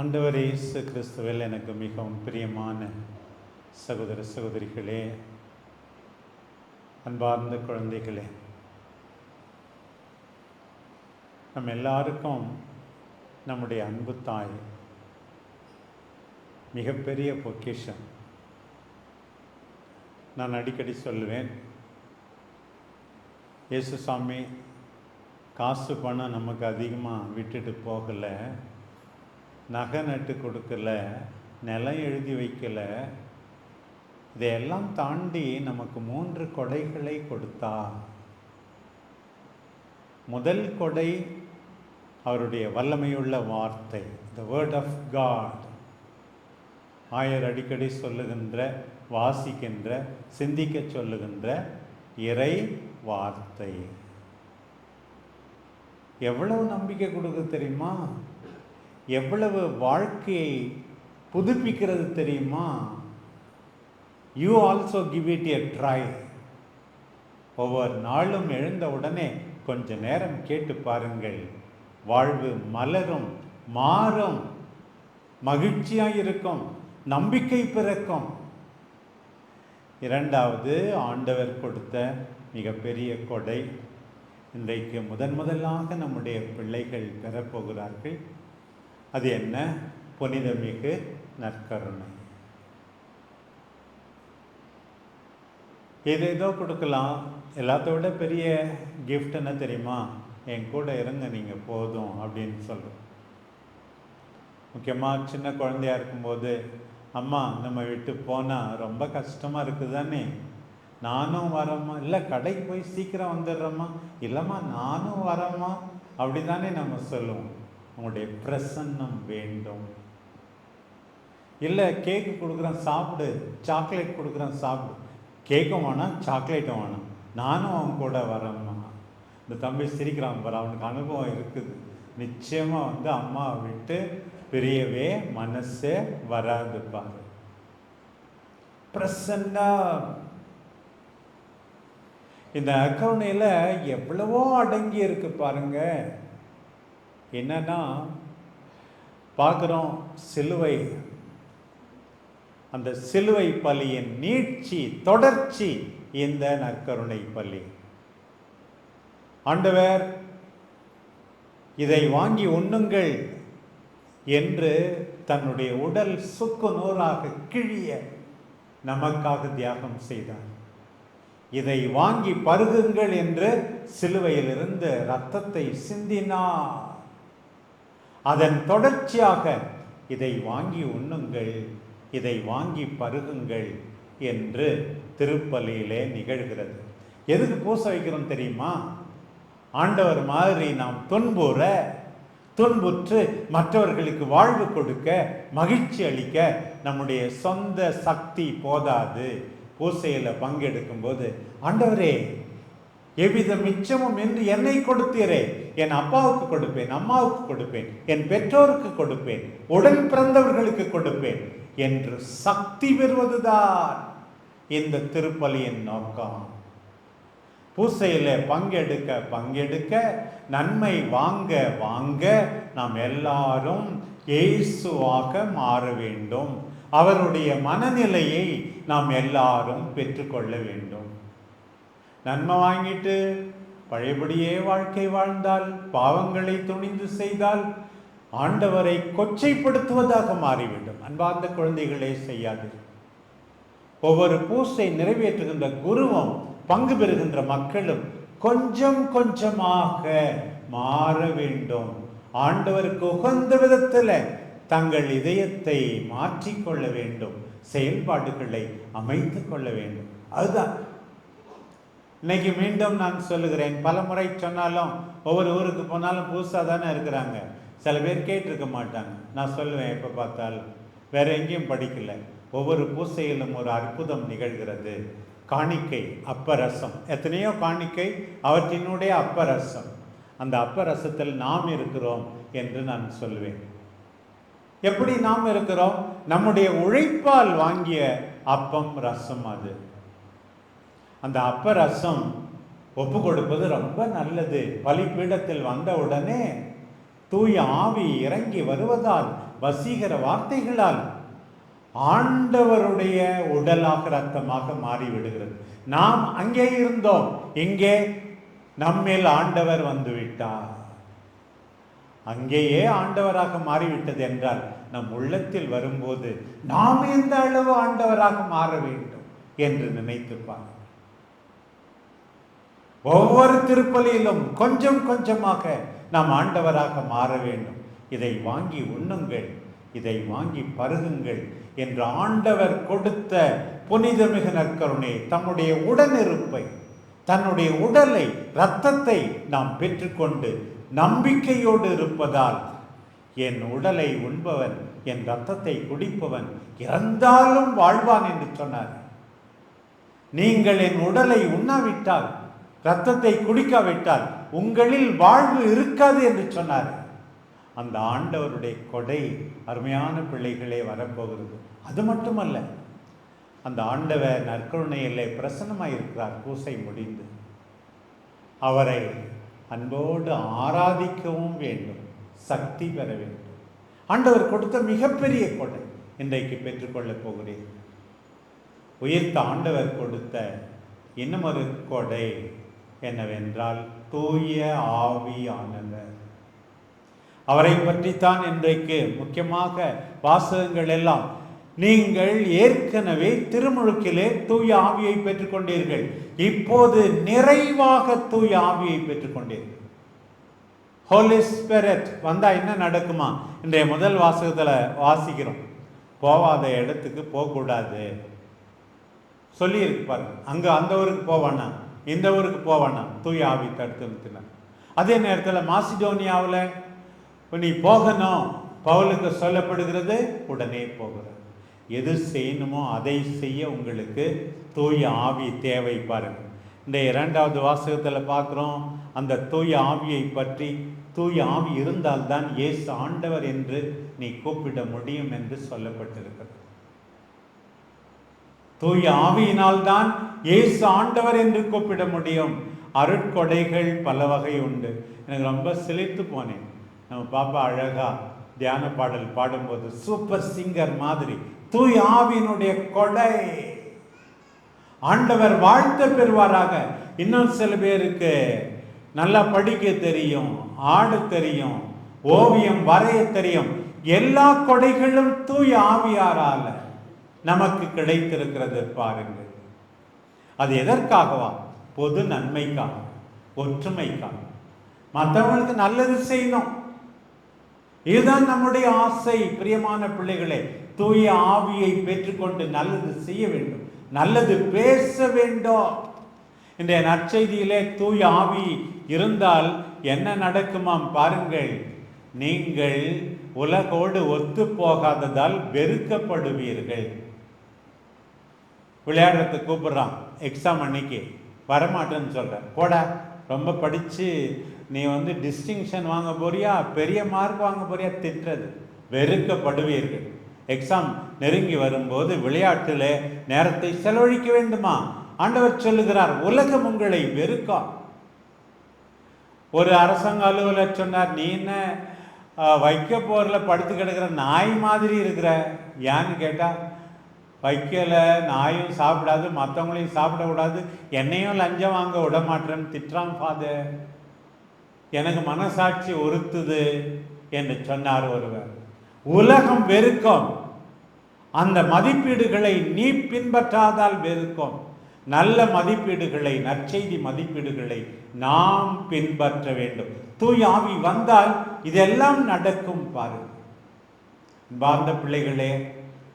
ஆண்டவர் இயேசு கிறிஸ்துவில் எனக்கு மிகவும் பிரியமான சகோதர சகோதரிகளே அன்பார்ந்த குழந்தைகளே நம்ம எல்லாருக்கும் நம்முடைய அன்பு தாய் மிகப்பெரிய பொக்கேஷன் நான் அடிக்கடி சொல்லுவேன் இயேசுசாமி காசு பணம் நமக்கு அதிகமாக விட்டுட்டு போகலை. நகை நட்டு கொடுக்கல நிலம் எழுதி வைக்கல. இதையெல்லாம் தாண்டி நமக்கு மூன்று கொடைகளை கொடுத்தா. முதல் கொடை அவருடைய வல்லமையுள்ள வார்த்தை த வேர்ட் ஆஃப் காட் ஆயர் அடிக்கடி சொல்லுகின்ற வாசிக்கின்ற சிந்திக்க சொல்லுகின்ற இறை வார்த்தை. எவ்வளவு நம்பிக்கை கொடுக்க தெரியுமா? எவ்வளவு வாழ்க்கையை புதுப்பிக்கிறது தெரியுமா? You also give it a try ஒவ்வொரு நாளும் எழுந்த உடனே கொஞ்ச நேரம் கேட்டு பாருங்கள். வாழ்வு மலரும் மாறும். மகிழ்ச்சியாக இருக்கும் நம்பிக்கை பிறக்கும். இரண்டாவது ஆண்டவர் கொடுத்த மிகப்பெரிய கொடை. இன்றைக்கு முதன் முதலாக நம்முடைய பிள்ளைகள் பெறப்போகிறார்கள். அது என்ன? புனிதமிகு நற்கருணை. ஏதேதோ கொடுக்கலாம். எல்லாத்த விட பெரிய கிஃப்ட் என்ன தெரியுமா? என் கூட இருங்க நீங்கள் போதும் அப்படின்னு சொல்கிறோம் முக்கியமாக சின்ன குழந்தையா இருக்கும்போது அம்மா நம்ம விட்டு போனால் ரொம்ப கஷ்டமாக இருக்குது தானே நானும் வரம்மா. இல்லை கடைக்கு போய் சீக்கிரம் வந்துடுறோம்மா. இல்லைம்மா நானும் வரம்மா. அப்படி தானே நம்ம சொல்லுவோம். உங்களுடைய பிரசன்னம் வேண்டும். இல்லை கேக்கு கொடுக்குறேன் சாப்பிடு. சாக்லேட் கொடுக்குறேன் சாப்பிடு. கேக்கும் வேணாம் சாக்லேட்டும் வேணாம். நானும் அவன் கூட வரேம்மா. இந்த தம்பி சிரிக்கிறான் பாரு அவனுக்கு அனுபவம் இருக்குது. நிச்சயமாக வந்து அம்மாவை விட்டு பிரியவே மனசே வராது பாரு. பிரசன்னா இந்த அக்கௌண்டையில் எவ்வளவோ அடங்கி இருக்கு பாருங்கள் என்னன்னா பார்க்குறோம் சிலுவை. அந்த சிலுவை பலியின் நீட்சி தொடர்ச்சி இந்த நற்கருணை பள்ளி ஆண்டவர் இதை வாங்கி உண்ணுங்கள் என்று தன்னுடைய உடல் சுக்கு நூறாக கிழிய நமக்காக தியாகம் செய்தார். இதை வாங்கி பருகுங்கள் என்று சிலுவையிலிருந்து ரத்தத்தை சிந்தினார். அதன் தொடர்ச்சியாக இதை வாங்கி உண்ணுங்கள் இதை வாங்கி பருகுங்கள் என்று திருப்பலியிலே நிகழ்கிறது. எதுக்கு பூச வைக்கிறோம் தெரியுமா? ஆண்டவர் மாதிரி நாம் துன்புற துன்புற்று மற்றவர்களுக்கு வாழ்வு கொடுக்க மகிழ்ச்சி அளிக்க நம்முடைய சொந்த சக்தி போதாது. பூசையில் பங்கெடுக்கும் போது ஆண்டவரே எவ்வித மிச்சமும் என்று என்னை கொடுத்தீரே. என் அப்பாவுக்கு கொடுப்பேன் அம்மாவுக்கு கொடுப்பேன் என் பெற்றோருக்கு கொடுப்பேன் உடன் பிறந்தவர்களுக்கு கொடுப்பேன் என்று சக்தி பெறுவதுதான் இந்த திருப்பலியின் நோக்கம். பூசையில் பங்கெடுக்க பங்கெடுக்க நன்மை வாங்க வாங்க நாம் எல்லாரும் இயேசுவாக மாற வேண்டும். அவருடைய மனநிலையை நாம் எல்லாரும் பெற்றுக்கொள்ள வேண்டும். நன்மை வாங்கிட்டு பழையபடியே வாழ்க்கை வாழ்ந்தால் பாவங்களை துணிந்து செய்தால் ஆண்டவரை கொச்சைப்படுத்துவதாக மாறிவிடும். அன்பார்ந்த குழந்தைகளே செய்யாது ஒவ்வொரு பூசை நிறைவேற்றுகின்ற குருவும் பங்கு பெறுகின்ற மக்களும் கொஞ்சம் கொஞ்சமாக மாற வேண்டும். ஆண்டவருக்கு உகந்த விதத்தில் தங்கள் இதயத்தை மாற்றிக்கொள்ள வேண்டும். செயல்பாடுகளை அமைத்து கொள்ள வேண்டும். அதுதான் இன்னைக்கு மீண்டும் நான் சொல்லுகிறேன். பல முறை சொன்னாலும் ஒவ்வொரு ஊருக்கு போனாலும் புதுசாக தானே இருக்கிறாங்க. சில பேர் கேட்டிருக்க மாட்டாங்க. நான் சொல்லுவேன் எப்போ பார்த்தாலும். வேற எங்கேயும் படிக்கல. ஒவ்வொரு பூசையிலும் ஒரு அற்புதம் நிகழ்கிறது. காணிக்கை அப்பரசம். எத்தனையோ காணிக்கை அவற்றினுடைய அப்பரசம். அந்த அப்பரசத்தில் நாம் இருக்கிறோம் என்று நான் சொல்லுவேன். எப்படி நாம் இருக்கிறோம்? நம்முடைய உழைப்பால் வாங்கிய அப்பம் ரசம் அது. அந்த அப்ப ரசம் ஒப்பு கொடுப்பது ரொம்ப நல்லது. பலிபீடத்தில் வந்த உடனே தூய ஆவி இறங்கி வருவதால் வசீகர வார்த்தைகளால் ஆண்டவருடைய உடலாக ரத்தமாக மாறிவிடுகிறது. நாம் அங்கே இருந்தோம். இங்கே நம்மில் ஆண்டவர் வந்துவிட்டார். அங்கேயே ஆண்டவராக மாறிவிட்டது என்றால் நம் உள்ளத்தில் வரும்போது நாம் எந்த அளவு ஆண்டவராக மாற வேண்டும் என்று நினைத்து ஒவ்வொரு திருப்பலியிலும் கொஞ்சம் கொஞ்சமாக நாம் ஆண்டவராக மாற வேண்டும். இதை வாங்கி உண்ணுங்கள் இதை வாங்கி பருகுங்கள் என்று ஆண்டவர் கொடுத்த புனிதமிகு நற்கருணை தம்முடைய உடனிருப்பை தன்னுடைய உடலை இரத்தத்தை நாம் பெற்றுக்கொண்டு நம்பிக்கையோடு இருப்பதால் என் உடலை உண்பவன் என் இரத்தத்தை குடிப்பவன் இறந்தாலும் வாழ்வான் என்று சொன்னார். நீங்கள் என் உடலை உண்ணாவிட்டால் ரத்தத்தை குடிக்காவிட்டால் உங்களில் வாழ்வு இருக்காது என்று சொன்னார். அந்த ஆண்டவருடைய கொடை அருமையான பிள்ளைகளே வரப்போகிறது. அது மட்டுமல்ல அந்த ஆண்டவர் நற்கருணையிலே பிரசன்னமாக இருக்கிறார் பூசை முடிந்து. அவரை அன்போடு ஆராதிக்கவும் வேண்டும் சக்தி பெற வேண்டும். ஆண்டவர் கொடுத்த மிகப்பெரிய கொடை இன்றைக்கு பெற்றுக்கொள்ளப் போகிறேன் உயிர்த்த ஆண்டவர் கொடுத்த இன்னும் ஒரு கொடை என்னவென்றால் தூய ஆவியானவர். அவரை பற்றித்தான் இன்றைக்கு முக்கியமாக வாசகங்கள் எல்லாம் நீங்கள் ஏற்கனவே திருமுழுக்கிலே தூய ஆவியை பெற்றுக்கொண்டீர்கள். இப்போது நிறைவாக தூய ஆவியை பெற்றுக்கொண்டீர்கள். ஹோலி ஸ்பிரிட் வந்தா என்ன நடக்குமா? இன்றைய முதல் வாசகத்துல வாசிக்கிறோம். போவாத இடத்துக்கு போகக்கூடாது. சொல்லியிருக்கு பாருங்க. அங்க அந்த ஊருக்கு போவானா? இந்த ஊருக்கு போவேண்ணா தூய ஆவி தடுத்து நிறுத்தினார். அதே நேரத்தில் மாசிடோனியாவில் நீ போகணும். பவுலுக்கு சொல்லப்படுகிறது உடனே போகிறது எது செய்யணுமோ அதை செய்ய உங்களுக்கு தூய ஆவி தேவை பாருங்கள் இந்த இரண்டாவது வாசகத்தில் பார்க்குறோம் அந்த தூய ஆவியை பற்றி தூய ஆவி இருந்தால்தான் இயேசு ஆண்டவர் என்று நீ கூப்பிட முடியும் என்று சொல்லப்பட்டிருக்கிறது. தூய ஆவியினால்தான் இயேசு ஆண்டவர் என்று கூப்பிட முடியும். அருட்கொடைகள் பல வகை உண்டு. எனக்கு ரொம்ப சிலைத்து போனேன். நம்ம பாப்பா அழகா தியான பாடல் பாடும்போது சூப்பர் சிங்கர் மாதிரி தூய் ஆவியினுடைய கொடை. ஆண்டவர் வாழ்த்த பெறுவாராக. இன்னும் சில பேருக்கு நல்லா படிக்க தெரியும் ஆட தெரியும் ஓவியம் வரைய தெரியும். எல்லா கொடைகளும் தூய் ஆவியாரால. நமக்கு கிடைத்திருக்கிறது பாருங்கள். அது எதற்காகவா? பொது நன்மைக்காக ஒற்றுமைக்காக. மற்றவங்களுக்கு நல்லது செய்யணும். இதுதான் நம்முடைய ஆசை பிரியமான பிள்ளைகளே. தூய ஆவியை பெற்றுக்கொண்டு நல்லது செய்ய வேண்டும். நல்லது பேச வேண்டும். இன்றைய நற்செய்தியிலே தூய ஆவி இருந்தால் என்ன நடக்குமாம் பாருங்கள். நீங்கள் உலகோடு ஒத்து போகாததால் வெறுக்கப்படுவீர்கள். விளையாடுறதுக்கு கூப்பிட்றான். எக்ஸாம் அன்னைக்கு. வரமாட்டேன்னு சொல்கிறேன் போட ரொம்ப படித்து நீ வந்து டிஸ்டிங்ஷன் வாங்க போறியா? பெரிய மார்க் வாங்க போறியா? திட்டுறது. வெறுக்கப்படுவீர்கள். எக்ஸாம் நெருங்கி வரும்போது விளையாட்டில் நேரத்தை செலவழிக்க வேண்டுமா? ஆண்டவர் சொல்லுகிறார் உலகம் உங்களை வெறுக்கும் ஒரு அரசாங்க அலுவலர் சொன்னார் நீ என்ன வைக்க போரில் படுத்து கிடக்கிற நாய் மாதிரி இருக்கிற? ஏன்னு கேட்டால் வைக்கலை நாயும் சாப்பிடாது மற்றவங்களையும் சாப்பிடக்கூடாது என்னையும் லஞ்சம் வாங்க விட மாட்டேன்னு திட்டுறான் ஃபாதர். எனக்கு மனசாட்சி உறுத்துது என்று சொன்னார் ஒருவர். உலகம் வெறுக்கும். அந்த மதிப்பீடுகளை நீ பின்பற்றாதால் வெறுக்கும். நல்ல மதிப்பீடுகளை நற்செய்தி மதிப்பீடுகளை நாம் பின்பற்ற வேண்டும். தூய் ஆவி வந்தால் இதெல்லாம் நடக்கும் பாருங்கள். பார்ந்த பிள்ளைகளே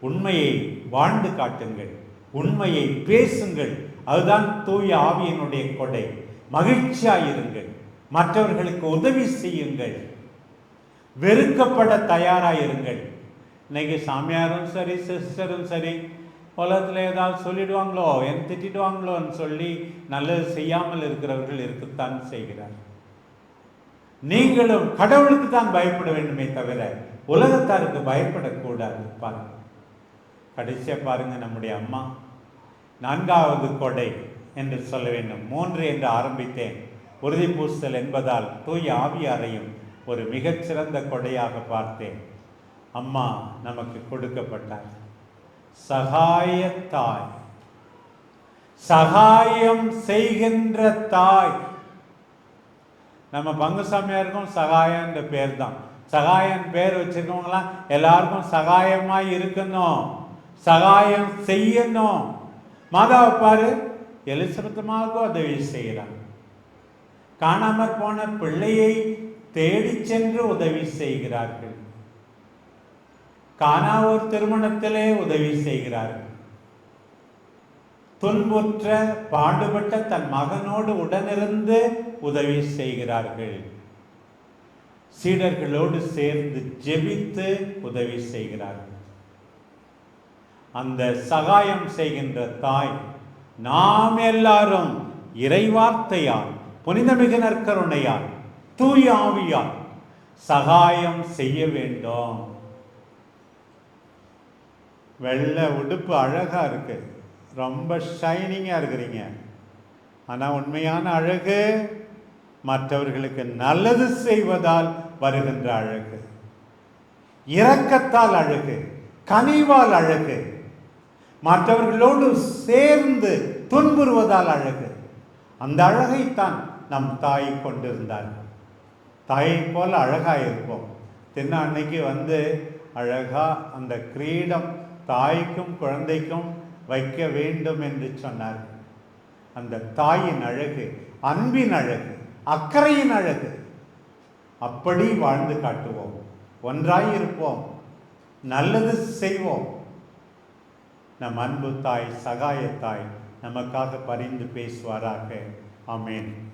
உண்மையை வாழ்ந்து காட்டுங்கள் உண்மையை பேசுங்கள். அதுதான் தூய ஆவியினுடைய கொடை. மகிழ்ச்சியாயிருங்கள். மற்றவர்களுக்கு உதவி செய்யுங்கள். வெறுக்கப்பட தயாராயிருங்கள். இன்னைக்கு சாமியாரும் சரி சிஸ்டரும் சரி உலகத்தில் ஏதாவது சொல்லிடுவாங்களோ என் திட்டிடுவாங்களோன்னு சொல்லி நல்லது செய்யாமல் இருக்கிறவர்கள் இருக்கத்தான் செய்கிறார். நீங்களும் கடவுளுக்கு தான் பயப்பட வேண்டுமே தவிர உலகத்தாருக்கு பயப்படக்கூடாது பாருங்கள் கடைசியாக பாருங்க நம்முடைய அம்மா. நான்காவது கொடை என்று சொல்ல வேண்டும். மூன்று என்று ஆரம்பித்தேன். உறுதி பூசல் என்பதால் தூய் ஆவியாரையும் ஒரு மிகச்சிறந்த கொடையாக பார்த்தேன். அம்மா நமக்கு கொடுக்கப்பட்டார். சகாய தாய். சகாயம் செய்கின்ற தாய். நம்ம பங்குசாமியாருக்கும் சகாயன்ற பேர் தான் சகாயன் பேர் வச்சிருக்கவங்களாம் எல்லாருக்கும் சகாயமாய் இருக்கணும். சகாயம் செய்யணும். மாதாவை பாரு எலிசபத்தமாக உதவி செய்கிறார் காணாமற் போன பிள்ளையை தேடி சென்று உதவி செய்கிறார்கள். காணாவூர் திருமணத்திலே உதவி செய்கிறார்கள். துன்புற்ற பாடுபட்ட தன் மகனோடு உடனிருந்து உதவி செய்கிறார்கள். சீடர்களோடு சேர்ந்து ஜெபித்து உதவி செய்கிறார்கள். அந்த சகாயம் செய்கின்ற தாய் நாம் எல்லாரும் இறைவார்த்தையால் புனிதமிகு நற்கருணையால் தூய ஆவியால் சகாயம் செய்ய வேண்டும். வெள்ளை உடுப்பு அழகா இருக்கு. ரொம்ப ஷைனிங்காக இருக்கிறீங்க. ஆனால் உண்மையான அழகு மற்றவர்களுக்கு நல்லது செய்வதால் வருகின்ற அழகு. இரக்கத்தால் அழகு கனிவால் அழகு. மற்றவர்களோடு சேர்ந்து துன்புறுவதால் அழகு. அந்த அழகைத்தான் நம் தாய் கொண்டிருந்தார் தாயை போல அழகாக இருப்போம் தின்ன அன்னைக்கு வந்து அழகா அந்த கிரீடம் தாய்க்கும் குழந்தைக்கும் வைக்க வேண்டும் என்று சொன்னார் அந்த தாயின் அழகு அன்பின் அழகு அக்கறையின் அழகு. அப்படி வாழ்ந்து காட்டுவோம். ஒன்றாய் இருப்போம் நல்லது செய்வோம். நம் அன்பு தாய் சகாயத்தாய் நமக்காக பரிந்து பேசுவாராக. ஆமேன்.